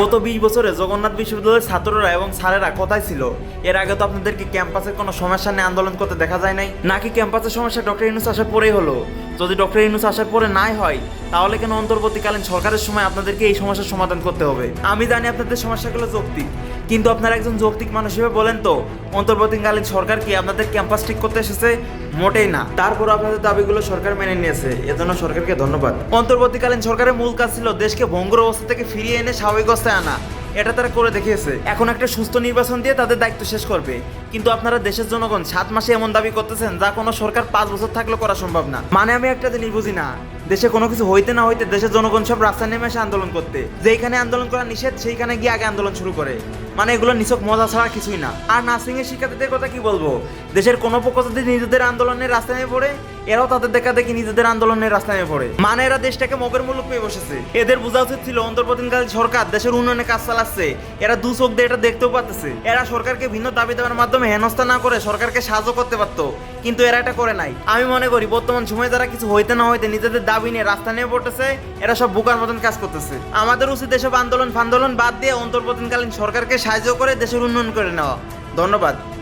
গত বিশ বছরে জগন্নাথ বিশ্ববিদ্যালয়ের ছাত্ররা এবং স্যারেরা কোথায় ছিল? এর আগে তো আপনাদেরকে ক্যাম্পাসের কোনো সমস্যা নিয়ে আন্দোলন করতে দেখা যায় নাই। নাকি ক্যাম্পাসের সমস্যা ডক্টর ইউনুস আসার পরেই হলো? যদি ডক্টর ইউনুস আসার পরে নাই হয়, তাহলে কেন অন্তর্বর্তীকালীন সরকারের সময় আপনাদেরকে এই সমস্যার সমাধান করতে হবে? আমি জানি আপনাদের সমস্যাগুলো যৌক্তিক, কিন্তু আপনারা একজন যৌক্তিক মানুষ হিসেবে বলেন তো, অন্তর্বর্তীকালীন সরকার কি আপনাদের ক্যাম্পাস ঠিক করতে এসেছে? মোটেই না। তারপর আপনাদের দাবিগুলো সরকার মেনে নিয়েছে, এজন্য সরকারকে ধন্যবাদ। অন্তর্বর্তীকালীন সরকারের মূল কাজ ছিল দেশকে ভঙ্গুর অবস্থা থেকে ফিরিয়ে এনে স্বাভাবিক অবস্থায় আনা। এটা তারা করে দেখিয়েছে। এখন একটা সুস্থ নির্বাচন দিয়ে তাদের দায়িত্ব শেষ করবে। কিন্তু আপনারা দেশের জনগণ সাত মাসে এমন দাবি করতেছেন, যা কোনো সরকার পাঁচ বছর থাকলে করা সম্ভব না। মানে আমি একটা জিনিস বুঝি না, দেশে কোনো কিছু হইতে না হইতে দেশের জনগণ সব রাস্তায় নেমে আসে আন্দোলন করতে। যেইখানে আন্দোলন করা নিষেধ, সেইখানে গিয়ে আগে আন্দোলন শুরু করে। মানে এগুলো নিছক মজা ছাড়া কিছুই না। আর নার্সিং এর শিক্ষার্থীদের কথা কি বলব? দেশের কোনো পক্ষ যদি নিজেদের আন্দোলনের রাস্তায় নেমে পড়ে এরাও তাদের দেখা দেখি নিজেদের আন্দোলনের রাস্তায় নেমে পড়ে। মানে এরা দেশটাকে মগের মুলুক পেয়ে বসেছে। এদের বোঝা উচিত ছিল অন্তর্বর্তীকালীন সরকার দেশের উন্নয়নে কাজ চালাচ্ছে। এরা দু চোখ দিয়ে এটা দেখতেও পাচ্ছে এরা সরকারকে ভিন্ন দাবি দেওয়ার মাধ্যমে হেনস্থা না করে সরকারকে সাহায্য করতে পারতো। কিন্তু এরা এটা করে নাই। আমি মনে করি, বর্তমান সময়ে যারা কিছু হইতে না হইতে নিজেদের দাবি নিয়ে রাস্তা নিয়ে পড়তেছে, এরা সব বোকার মতন কাজ করতেছে। আমাদের উচিত এসব আন্দোলন ফান্দোলন বাদ দিয়ে অন্তর্বর্তীকালীন সরকারকে সাহায্য করে দেশের উন্নয়ন করে নেওয়া। ধন্যবাদ।